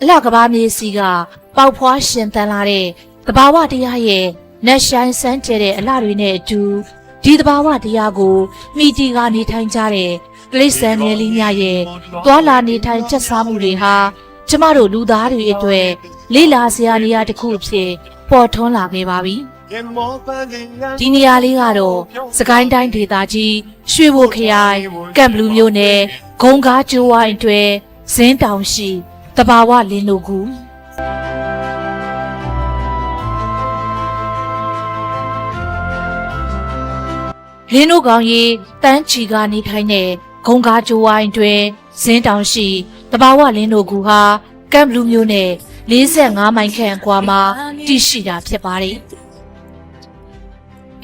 အလှကဘာမြေစီကပေါက်ဖွားရှင်သန်လာတဲ့တဘာဝတရားရဲ့နက်ရှိုင်းစမ်းကြဲတဲ့အလှတွေနဲ့အတူဒီတဘာဝတရားကိုမိတီကနေထိုင်ကြတဲ့ကလိษံငယ်လေးများရဲ့သွာလာနေထိုင်ချက်စားမှုတွေဟာကျမတို့လူသားတွေအတွက်လေးလာစရာနေရာတစ်ခုအဖြစ်ပေါ်ထွန်းလာခဲ့ပါပြီ။ဒီနေရာလေးကတော့စကိုင်းတိုင်းဒေသကြီးရွှေဘိုခရိုင်ကံဘလူးမြို့နယ်ဂုံကားကျိုးဝိုင်းအတွဲဇင်းတောင်ရှိ တဘာဝလင်းတို့ကူလင်းတို့ကောင်ရီတန်းချီကနေထိုင်တဲ့ဂုံကားကျိုးဝိုင်းတွင်ဇင်းတောင်ရှိတဘာဝလင်းတို့ကူဟာကမ်ဘလူးမျိုးနဲ့45မိုင်ခန့်အကွာမှာတည်ရှိတာဖြစ်ပါတယ်။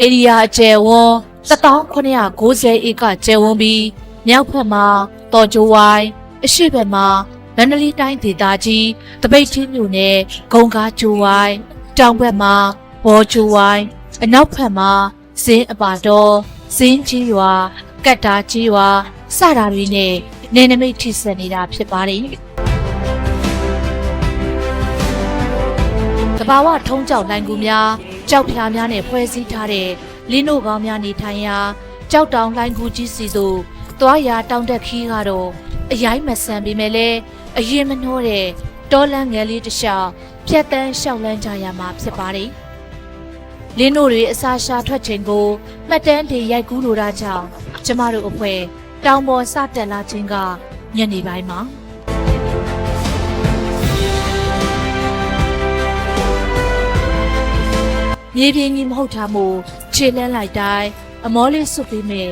ဧရိယာအကျယ်ဝန်း1990ဧကကျယ်ဝန်းပြီးမြောက်ဘက်မှာတော်ကျိုးဝိုင်းအရှေ့ဘက်မှာ မန္တလေးတိုင်းဒေသကြီးတပိတ်ချင်းမြို့နယ်ဂုံကားကျိုးဝိုင်းတောင်ဘက်မှာဘောကျိုးဝိုင်းအနောက်ဘက်မှာဇင်းအပါတော်ဇင်းကြီးရွာကတ်တာကြီးရွာစတာတွေနဲ့နေနမိတ်ထိစပ်နေတာဖြစ်ပါတယ်။ကဘာဝထုံးကြောက်လိုင်ကူများကြောက်ဖြာများနဲ့ဖွဲ့စည်းထားတဲ့လင်းတို့ကောင်းများနေထိုင်ရာကြောက်တောင်လိုင်ကူကြီးစီတို့သွားရာတောင်တက်ခီးကတော့အရိုင်းမဆန်ပေမဲ့လည်း အရင်မနှောတဲ့တောလန်းငယ်လေးတစ်လျှောက်ဖြတ်တန်းလျှောက်လန်းကြရမှာဖြစ်ပါတယ်။လင်းတို့တွေအစာရှာထွက်ချိန်ကိုမှတ်တမ်းတွေရိုက်ကူးလိုတာကြောင့်ကျမတို့အဖွဲတောင်ပေါ်စတက်လာခြင်းကညနေပိုင်းမှာမြေပြင်ကြီးမဟုတ်တာမို့ခြေလန်းလိုက်တိုင်းအမောလေးစွတ်ပြီးမဲ့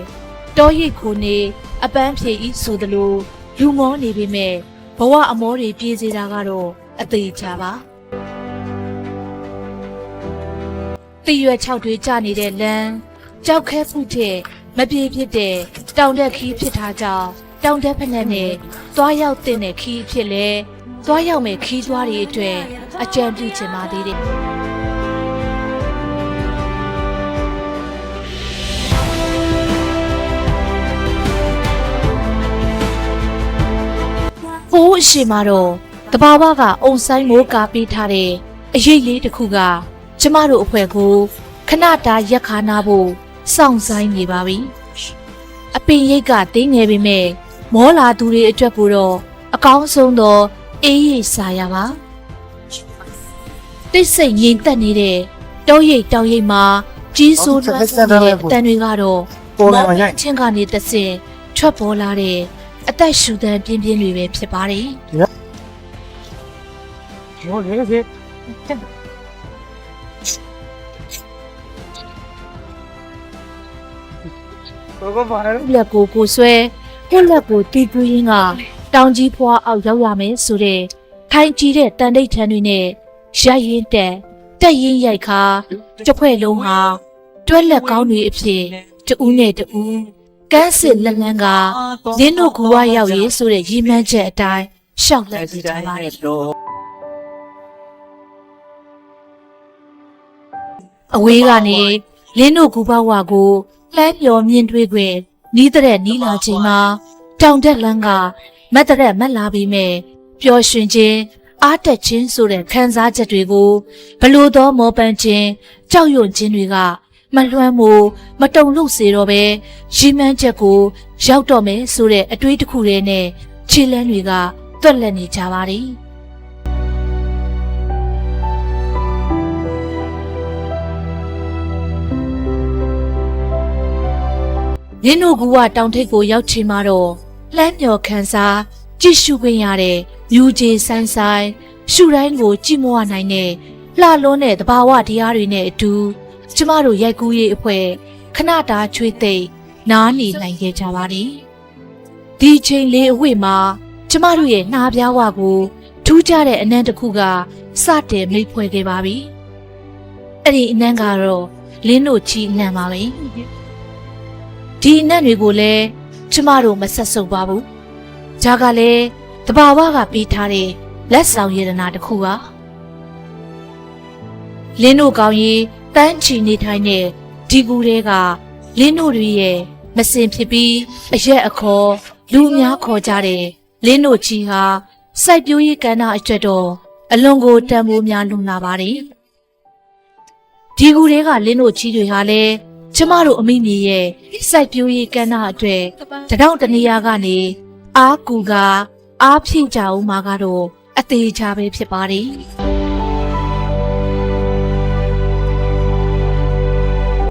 တောရိတ်ခိုနေအပန်းဖြေဤဆိုသလိုလူမောနေပြီမဲ့ ဘဝအမောတွေပြေးစေတာကတော့အသေးချပါတရွယ်၆တွေကျနေတဲ့လမ်းကြောက်ခဲမှုတဲ့မပြေဖြစ်တဲ့တောင်တက်ခီးဖြစ်ထားကြောင်းတောင်တက်ဖက်နဲ့နဲ့သွားရောက်တဲ့ခီးဖြစ်လဲသွားရောက်မဲ့ခီးသွားတွေအတွက်အကြံပြုချင်ပါသေးတယ် ဟိုးအရှိမှာတော့တဘာဝကအုံဆိုင်မိုးကာပေးထားတဲ့အရေးလေးတစ်ခုက ကျမတို့အဖွဲ့ကိုခဏတာရက်ခါနာဖို့စောင့်ဆိုင်နေပါပြီ။အပင်ရိတ်ကတင်းငယ်ပေမဲ့မောလာသူတွေအတွက်ကိုတော့အကောင်းဆုံးသောအေးရိတ်စာရပါ။တိတ်ဆိတ်ငြိမ်သက်နေတဲ့တောရိတ်တောင်ရိတ်မှာကြီးစိုးလွှမ်းနေတဲ့အတန်တွေကတော့ပေါ်လာမှရိုက်ချင်းကနေတဆင်ထွက်ပေါ်လာတဲ့ အသက်ရှူသံပြင်းပြင်းတွေပဲဖြစ်ပါတယ်ဟိုလေစေဘောကဘာလဲ။လက်ကိုကိုဆွဲဟက်လက်ကိုတီးတူးရင်းကတောင်ကြီးဖွာအောက်ရောက်ရမယ်ဆိုတဲ့ထိုင်ကြီးတဲ့တန်တိတ်ထန်တွေနဲ့ရိုက်ရင်တက်တက်ရင်ရိုက်ခါတစ်ဖွဲ့လုံးဟာတွဲလက်ကောင်းတွေအဖြစ်တူးနဲ့တူး ကန်းစစ်လက်လန်းကလင်းတို့ကူဝရောက်ရေးဆိုတဲ့ရည်မှန်းချက်အတိုင်းရှောက်လက်ကြပါလေအဝေးကနေလင်းတို့ကူပေါဝါကိုလှမ်းပြော်မြင်တွေ့ခွင့်နီးတဲ့နီးလာချိန်မှာတောင်တက်လန်းကမတ်တဲ့မတ်လာပြီးမဲ့ပျော်ရွှင်ခြင်းအားတက်ခြင်းဆိုတဲ့ခံစားချက်တွေကိုဘလို့သောမောပန်းခြင်းကြောက်ရွံ့ခြင်းတွေက မလွှမ်းမိုးမတုံ့လို့စေတော့ပဲရီမန်းချက်ကို ရောက်တော့မယ်ဆိုတဲ့အတွေးတစ်ခုတည်းနဲ့ခြေလန်းတွေကတွက်လက်နေကြပါတယ်နင်းတို့ကူကတောင်ထိပ်ကိုရောက်ချင်မှတော့လှမ်းမြော်ခန်းစားကြည့်ရှုခွင့်ရတဲ့မြူကြီးဆန်းဆိုင်ရှုတိုင်းကိုကြည့်မဝနိုင်တဲ့လှလွန်းတဲ့တဘာဝတရားတွေနဲ့အတူ ကျမတို့ရိုက်ကူးရေးအဖွဲ့ခဏတာချွေးသိမ့်နားနေနိုင်ခဲ့ကြပါတယ်ဒီချိန်လေးအဝိမှာကျမတို့ရဲ့နှာပြားဝကိုထူးခြားတဲ့အနံ့တစ်ခုကစတင်မိတ်ဖွဲ့ခဲ့ပါပြီအဲ့ဒီအနံ့ကတော့လင်းတို့ချီအနံ့ပါပဲဒီအနက်တွေကိုလည်းကျမတို့မဆက်စုပ်ပါဘူး။ဂျာကလည်းတဘာဝကပေးထားတဲ့လက်ဆောင်ရတနာတစ်ခုပါ။လင်းတို့ကောင်းကြီး တန်းချီနေထိုင်တဲ့ဒီကူတွေကလင်းတို့တွေရဲ့မစင်ဖြစ်ပြီးအရက်အခေါ်လူအများခေါ်ကြတဲ့လင်းတို့ကြီးဟာစိုက်ပျိုးရေးကဏ္ဍအတွက်တော့အလွန်ကိုတန်ဖိုးများလွန်လာပါတယ်ဒီကူတွေကလင်းတို့ကြီးတွေဟာလည်းကျမတို့အမိမြေရဲ့စိုက်ပျိုးရေးကဏ္ဍအတွက်တတောင့်တနေရာကနေအားကူကအားဖြည့်ကြအောင်မှာကတော့အသေးချာပဲဖြစ်ပါတယ်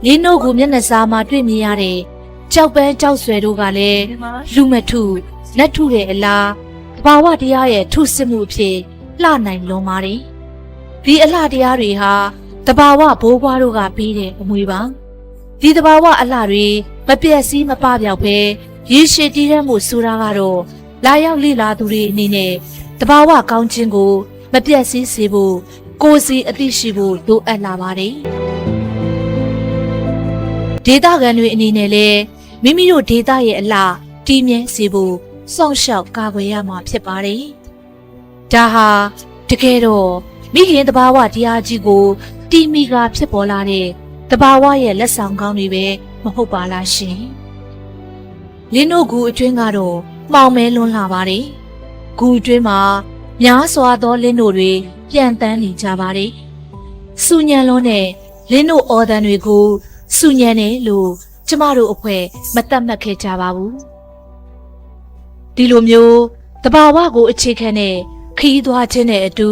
လင်းတို့ကိုမျက်နှာစာမှာတွေ့မြင်ရတဲ့ကြောက်ပန်းကြောက်ဆွဲတို့ကလည်းလူမထုလက်ထုတဲ့အလားတဘာဝတရားရဲ့ထုစစ်မှုအဖြစ်လှနိုင်လွန်ပါတယ်ဒီအလှတရားတွေဟာတဘာဝဘိုးဘွားတို့ကပြီးတဲ့အမွေပါဒီတဘာဝအလှတွေမပြည့်စည်မပပြောက်ပဲရေရှည်တည်ရမှုဆိုတာကတော့လာရောက်လေ့လာသူတွေအနေနဲ့တဘာဝကောင်းခြင်းကို မပြည့်စည်စေဖို့ကိုယ်စီအသိရှိဖို့လိုအပ်လာပါတယ် ဒေတာကန်တွေအနေနဲ့လည်းမိမိတို့ဒေတာရဲ့အလှတည်မြဲစေဖို့စောင့်ရှောက်ကာကွယ်ရမှာဖြစ်ပါတယ်ဒါဟာတကယ်တော့မိခင်တဘာဝတရားကြီးကိုတီမီကဖြစ်ပေါ်လာတဲ့တဘာဝရဲ့လက်ဆောင်ကောင်းတွေပဲမဟုတ်ပါလားရှင်လင်းတို့ကူအတွင်းကတော့မှောင်မဲလွန်းလာပါတယ်ဂူအတွင်းမှာများစွာသောလင်းတို့တွေပြန်တန်းနေကြပါတယ်စူညံလုံးနဲ့လင်းတို့အော်တန်တွေကို စူညံတယ်လို့ကျမတို့အဖွဲ့မတတ်မှတ်ခဲ့ကြပါဘူးဒီလိုမျိုးတဘာဝကိုအခြေခံတဲ့ခီးသွားခြင်းနဲ့အတူ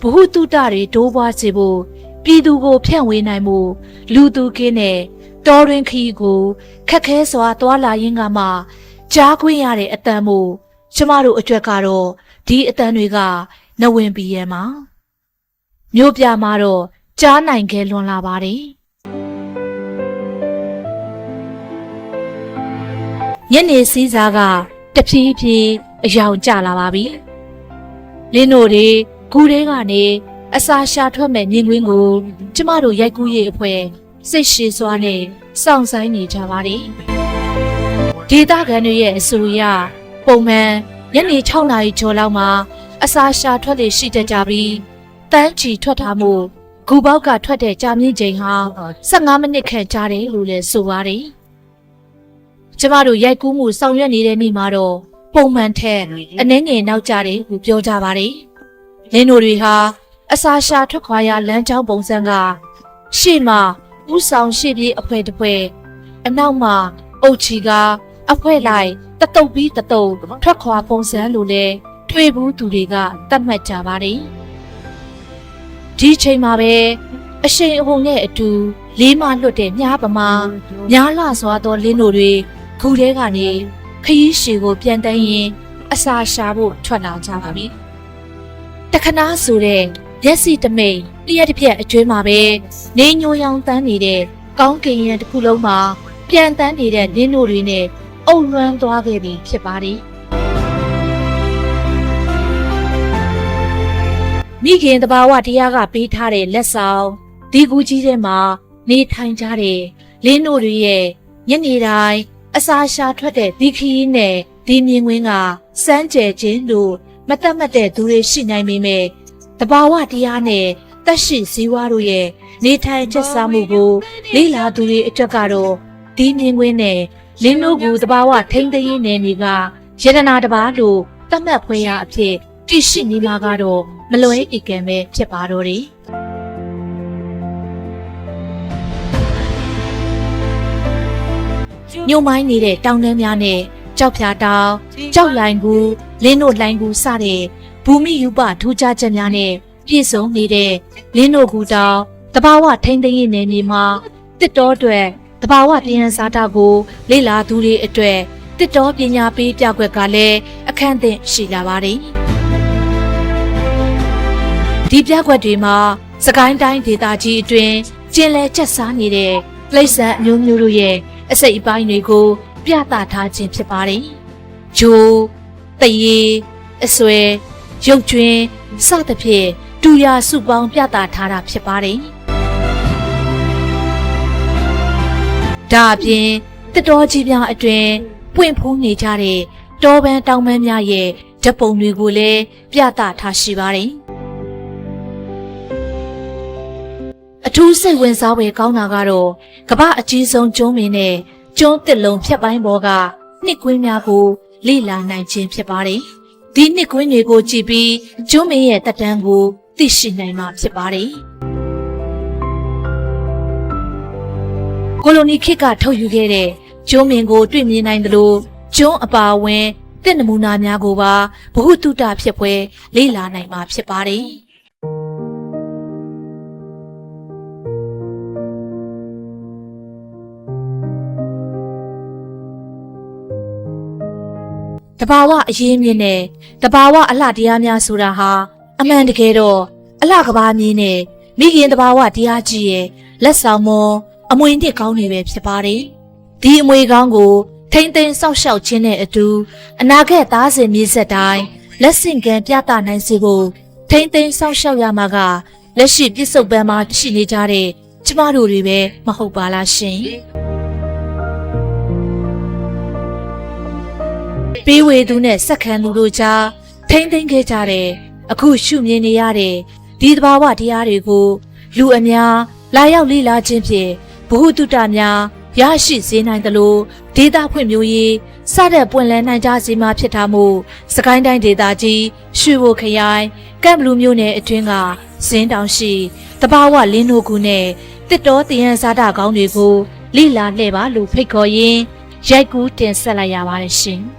ဘ ഹു တုတတွေဒိုးပွားစေဖို့ပြည်သူကိုဖြန့်ဝေနိုင်မှုလူသူကင်းတဲ့တော်တွင်ခီးကိုခက်ခဲစွာတွာလာရင်းကမှကြားခွင့်ရတဲ့အတန်မို့ကျမတို့အတွက်ကတော့ဒီအတန်တွေကနဝင်ပြီးရဲမှာမြို့ပြမှာတော့ကြားနိုင်ခဲ့လွန်လာပါတယ် ညနေစည်းစားကတဖြည်းဖြည်းအယောင်ကျလာပါပြီလင်းတို့တွေဂူထဲကနေအစာရှာထွက်မဲ့မြင်ကွင်းကို ကျမတို့ရိုက်ကူးရေးအဖွဲ့စိတ်ရှည်စွာနဲ့စောင့်ဆိုင်နေကြပါတယ်ဒေတာကန်တွေရဲ့အဆိုအရပုံမှန်ညနေ6နာရီကျော်လောက်မှာအစာရှာထွက်လေရှိတတ်ကြပြီးတန်းချီထွက်ထားမှုဂူပေါက်ကထွက်တဲ့ကြာမြင့်ချိန်ဟာ15မိနစ်ခန့်ကြာတယ်လို့လည်းဆိုပါတယ် ကျမတို့ရိုက်ကူးမှုဆောင်ရွက်နေတဲ့နေ့မှာတော့ပုံမှန်ထက်အနည်းငယ်နောက်ကျတယ်လို့ပြောကြပါတယ်။လင်းတို့တွေဟာအစာရှာထွက်ခွာရလမ်းကြောင်းပုံစံကရှေ့မှာဥဆောင်ရှေ့ပြေးအဖွဲတစ်ဖွဲအနောက်မှာအုတ်ချီကအဖွဲလိုက်တတုပ်ပြီးတတုပ်ထွက်ခွာပုံစံလိုလဲထွေဘူးသူတွေကတတ်မှတ်ကြပါတယ်။ဒီချိန်မှာပဲအရှိန်အဟုန်နဲ့အတူလေးမလွတ်တဲ့မြားပမာများလာစွာသောလင်းတို့တွေ ခုထဲကနေခရီးရှည်ကိုပြန်တန်းရင်အစာရှာဖို့ထွက်လာကြပါပြီ။တခဏဆိုတဲ့ရက်စီတမိန်တရက်တစ်ပြက်အကျွေးမှာပဲနေညိုရောင်တန်းနေတဲ့ကောင်းကင်ရံတစ်ခုလုံးမှာပြန်တန်းနေတဲ့နင်းတို့တွေနဲ့အုံလွမ်းသွားခဲ့ပြီဖြစ်ပါတယ်။မိခင်တဘာဝတရားကပေးထားတဲ့လက်ဆောင်ဒီကူကြီးထဲမှာနေထိုင်ကြတဲ့လင်းတို့တွေရဲ့ညနေတိုင်း အစာရှာထွက်တဲ့ဒီခီးနဲ့ဒီမြင်ကွင်းကစမ်းကြဲခြင်းလို့မတတ်မှတ်တဲ့သူတွေရှိနိုင်ပေမဲ့တဘာဝတရားနဲ့တက်ရှိစည်းဝါးတို့ရဲ့နေထိုင်ချက်စားမှုကိုလေ့လာသူတွေအတွက်ကတော့ဒီမြင်ကွင်းနဲ့လင်းတို့ကူတဘာဝထိမ့်သိမ်းနေမီကယတနာတဘာလို့တတ်မှတ်ဖွယ်ရအဖြစ်တည်ရှိနေမှာကတော့မလွဲဧကံပဲဖြစ်ပါတော့တယ် ညိုမိုင်းနေတဲ့တောင်တန်းများနဲ့ကြောက်ဖြာတောင်ကြောက်လိုင်ကူလင်းတို့လိုင်ကူစတဲ့ဘူမိယူပထူးခြားချက်များနဲ့ပြည့်စုံနေတဲ့လင်းတို့ကူတောင်တဘာဝထိမ့်သိမ်းရေးနယ်မြေမှာတစ်တော်အတွက်တဘာဝပြည်ရန်စားတာကို လေ့လာသူတွေအတွက်တစ်တော်ပညာပေးပြကွက်ကလည်းအခန့်အသင့်ရှိလာပါတယ်ဒီပြကွက်တွေမှာစကိုင်းတိုင်းဒေသကြီးအတွင်းကျင်းလဲချက်စားနေတဲ့လိမ့်ဆန်အမျိုးမျိုးတို့ရဲ့ အစိတ်အပိုင်းတွေကို ပြသထားခြင်းဖြစ်ပါတယ်။ဂျိုးတရေအစွဲရုပ်ကျွင်းစသဖြင့်တူရာစုပေါင်းပြသထားတာဖြစ်ပါတယ်။ဒါအပြင်တတော်ကြီးများအတွင်ပွင့်ဖူးနေကြတဲ့တောပန်းတောင်ပန်းများရဲ့ဓပုံတွေကိုလည်းပြသထားရှိပါတယ်။ အထူးစိတ်ဝင်စားဖွယ်ကောင်းတာကတော့ကမ္ဘာအကြီးဆုံးကျွန်းမင်းနဲ့ကျွန်းတစ်လုံးဖြတ်ပိုင်းပေါ်ကနှစ်ကွင်းများကိုလေ့လာနိုင်ခြင်းဖြစ်ပါတယ်။ဒီနှစ်ကွင်းတွေကိုကြည့်ပြီးကျွန်းမင်းရဲ့တက်တန်းကိုသိရှိနိုင်မှာဖြစ်ပါတယ်။ကိုလိုနီခေတ်ကထုတ်ယူခဲ့တဲ့ကျွန်းမင်းကိုတွေ့မြင်နိုင်သလိုကျွန်းအပါအဝင်တဲ့နမူနာများကိုပါဘ ഹു တုတဖြစ်ပွဲလေ့လာနိုင်မှာဖြစ်ပါတယ်။ တဘာဝအရေးမြင့်နဲ့တဘာဝအလှတရားများဆိုတာဟာအမှန်တကယ်တော့အလှကဘာမြင်းနဲ့မိခင်တဘာဝတရားကြီးရဲ့လက်ဆောင်မအမွေနှစ်ကောင်းတွေပဲဖြစ်ပါတယ်။ဒီအမွေကောင်းကိုထိမ့်သိမ်းစောက်ရှောက်ခြင်းနဲ့အတူအနာဂတ်သားစဉ်မြေဆက်တိုင်းလက်ဆင့်ကမ်းပြသနိုင်စေဖို့ထိမ့်သိမ်းစောက်ရှောက်ရမှာကလက်ရှိပြစ္ဆုတ်ပန်းမှာရှိနေကြတဲ့ကျမတို့တွေပဲမဟုတ်ပါလားရှင်။ ပေးဝေသူနဲ့စက္ကန့်သူတို့ကြားထိမ့်သိမ့်ခဲ့ကြတဲ့အခုရှုမြင်နေရတဲ့ဒီတဘာဝတရားတွေကိုလူအများလာရောက်လေ့လာခြင်းဖြင့်ဘ ഹു တုတများရရှိစေနိုင်သလိုဒေတာဖွံ့ဖြိုးရေးစတဲ့ပွင့်လန်းနိုင်ကြစေမှာဖြစ်တာမို့စကိုင်းတိုင်းဒေတာကြီးရွှေဘိုခရိုင်ကမ်ဘလူးမြို့နယ်အတွင်းကဇင်းတောင်ရှိတဘာဝလင်းတို့ကူနဲ့တစ်တော်တယံဇာတာကောင်းတွေကိုလေ့လာလှည့်ပါလို့ဖိတ်ခေါ်ရင်းရိုက်ကူးတင်ဆက်လိုက်ရပါတယ်ရှင်။